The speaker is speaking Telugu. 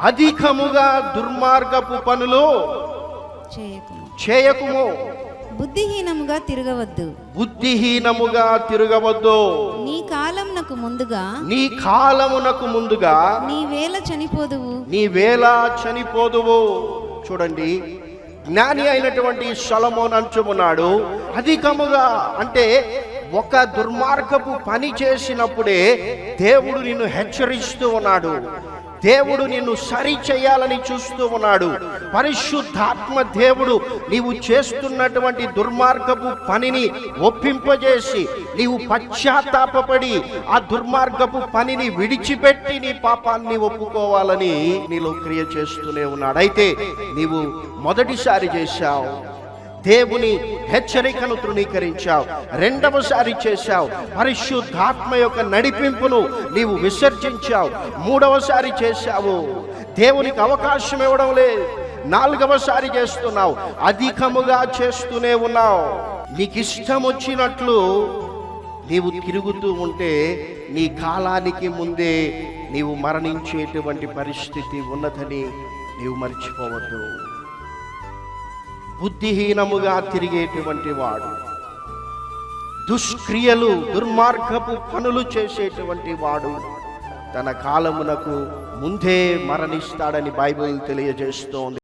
అధికముగా దుర్మార్గపు పనులు చేయకుము. చేయకుము. బుద్ధిహీనముగా తిరగవద్దు. బుద్ధిహీనముగా తిరగవద్దు. నీ కాలంనకు ముందుగా నీ కాలమునకు ముందుగా నీ వేళ చనిపోదువు. నీ వేళ చనిపోదువు. చూడండి జ్ఞాని అయినటువంటి సొలమోన్ అంచుమున్నాడు అధికముగా అంటే ఒక దుర్మార్గపు పని చేసినప్పుడే దేవుడు నిన్ను హెచ్చరిస్తూ ఉన్నాడు. దేవుడు నిన్ను సరి చేయాలని చూస్తూ ఉన్నాడు. పరిశుద్ధాత్మ దేవుడు నీవు చేస్తున్నటువంటి దుర్మార్గపు పనిని ఒప్పింపజేసి నీవు పశ్చాత్తాపపడి ఆ దుర్మార్గపు పనిని విడిచిపెట్టి నీ పాపాన్ని ఒప్పుకోవాలని నీలో క్రియ చేస్తూనే ఉన్నాడు. అయితే నీవు మొదటిసారి చేశావు. దేవుని హెచ్చరికను తృణీకరించావు. రెండవసారి చేశావు. పరిశుద్ధాత్మ యొక్క నడిపింపును నీవు విసర్జించావు. మూడవసారి చేశావు. దేవునికి అవకాశం ఇవ్వడం లేదు. నాలుగవసారి చేస్తున్నావు. అధికముగా చేస్తూనే ఉన్నావు. నీకు ఇష్టం వచ్చినట్లు నీవు తిరుగుతూ ఉంటే నీ కాలానికి ముందే నీవు మరణించేటువంటి పరిస్థితి ఉన్నదని నీవు మర్చిపోవద్దు. బుద్ధిహీనముగా తిరిగేటువంటి వాడు. దుష్క్రియలు దుర్మార్గపు పనులు చేసేటువంటి వాడు తన కాలమునకు ముందే మరణిస్తాడని బైబిల్ తెలియజేస్తోంది.